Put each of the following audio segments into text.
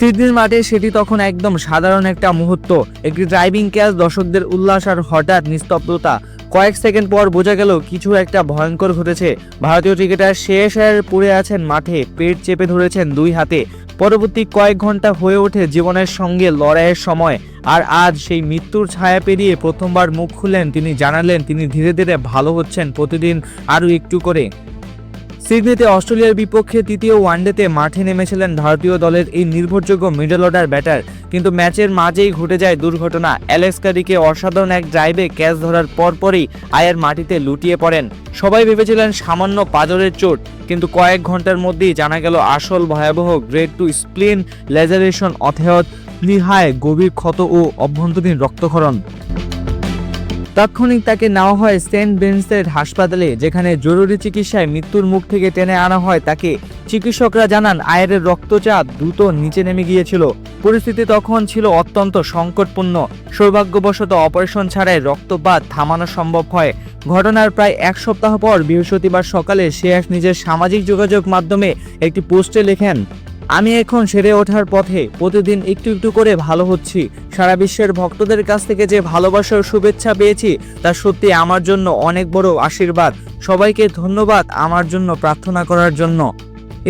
সিডনির মাঠে সেটি তখন একদম সাধারণ একটা মুহূর্ত। একটি ড্রাইভিং ক্যাচ দর্শকদের উল্লাস আর হঠাৎ নিস্তব্ধতা। কয়েক সেকেন্ড পর বোঝা গেল, কিছু একটা ভয়ঙ্কর ঘটেছে। ভারতীয় ক্রিকেটার শেষ আর পড়ে আছেন মাঠে, পেট চেপে ধরেছেন দুই হাতে। পরবর্তী কয়েক ঘণ্টা হয়ে ওঠে জীবনের সঙ্গে লড়াইয়ের সময়। আর আজ সেই মৃত্যুর ছায়া পেরিয়ে প্রথমবার মুখ খুললেন তিনি, জানালেন তিনি ধীরে ধীরে ভালো হচ্ছেন, প্রতিদিন আরও একটু করে। সিডনিতে অস্ট্রেলিয়ার বিপক্ষে তৃতীয় ওয়ানডেতে মাঠে নেমেছিলেন ভারতীয় দলের এই নির্ভরযোগ্য মিডল অর্ডার ব্যাটার। কিন্তু ম্যাচের মাঝেই ঘটে যায় দুর্ঘটনা। অ্যালেক্স কারিকে অসাধারণ এক ড্রাইভে ক্যাচ ধরার পরপরই আয়ের মাটিতে লুটিয়ে পড়েন। সবাই ভেবেছিলেন সামান্য পাজরের চোট, কিন্তু কয়েক ঘণ্টার মধ্যেই জানা গেল আসল ভয়াবহ গ্রেড টু স্প্লিন, লেজারেশন অথেয়ত নিহায়, গভীর ক্ষত ও অভ্যন্তরীণ রক্তক্ষরণ। তাৎক্ষণিক তাকে নেওয়া হয় সেন্ট বেন্সের হাসপাতালে, যেখানে জরুরি চিকিৎসায় মৃত্যুর মুখ থেকে টেনে আনা হয় তাকে। চিকিৎসকরা জানান আয়ের রক্তচাপ দ্রুত নিচে নেমে গিয়েছিল। পরিস্থিতি তখন ছিল অত্যন্ত সংকটপূর্ণ। সৌভাগ্যবশত অপারেশন ছাড়াই রক্তপাত থামানো সম্ভব হয়। ঘটনার প্রায় এক সপ্তাহ পর বৃহস্পতিবার সকালে শেয়াস নিজের সামাজিক যোগাযোগ মাধ্যমে একটি পোস্টে লেখেন আমি এখন সেরে ওঠার পথে প্রতিদিন একটু একটু করে ভালো হচ্ছি। সারা বিশ্বের ভক্তদের কাছ থেকে যে ভালোবাসার শুভেচ্ছা পেয়েছি, তা সত্যি আমার জন্য অনেক বড় আশীর্বাদ। সবাইকে ধন্যবাদ আমার জন্য প্রার্থনা করার জন্য।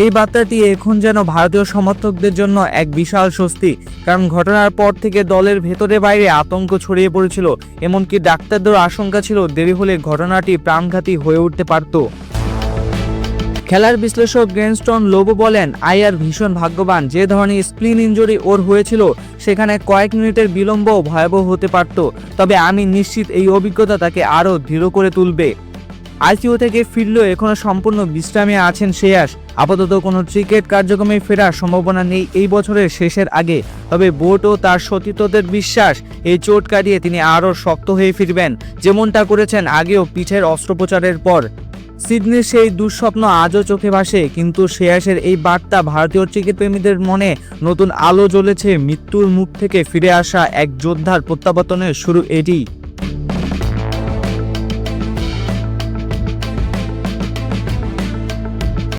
এই বার্তাটি এখন যেন ভারতীয় সমর্থকদের জন্য এক বিশাল স্বস্তি, কারণ ঘটনার পর থেকে দলের ভেতরে বাইরে আতঙ্ক ছড়িয়ে পড়েছিল, এমনকি ডাক্তারদের আশঙ্কা ছিল দেরি হলে ঘটনাটি প্রাণঘাতী হয়ে উঠতে পারত। খেলার বিশ্লেষক গ্রেনস্টন লোবো বলেন আয়ার ভীষণ ভাগ্যবান, যে ধরনের স্প্লিন ইনজুরি ওর হয়েছিল, সেখানে কয়েক মিনিটের বিলম্বও ভয়াবহ হতে পারত। তবে আমি নিশ্চিত এই অভিজ্ঞতা তাকে আরও দৃঢ় করে তুলবে। আইসিইউ থেকে ফিরলেও এখনও সম্পূর্ণ বিশ্রামে আছেন শেয়াস আপাতত কোনো ক্রিকেট কার্যক্রমে ফেরার সম্ভাবনা নেই এই বছরের শেষের আগে। তবে বোর্ড ও তার সতীর্থদের বিশ্বাস, এই চোট কাটিয়ে তিনি আরও শক্ত হয়ে ফিরবেন, যেমনটা করেছেন আগেও পিঠের অস্ত্রোপচারের পর। সিডনির সেই দুঃস্বপ্ন আজও চোখে ভাসে, কিন্তু শ্রেয়াসের এই বার্তা ভারতীয় ক্রিকেট প্রেমীদের মনে নতুন আলো জ্বলেছে। মৃত্যুর মুখ থেকে ফিরে আসা এক যোদ্ধার প্রত্যাবর্তনের শুরু এটি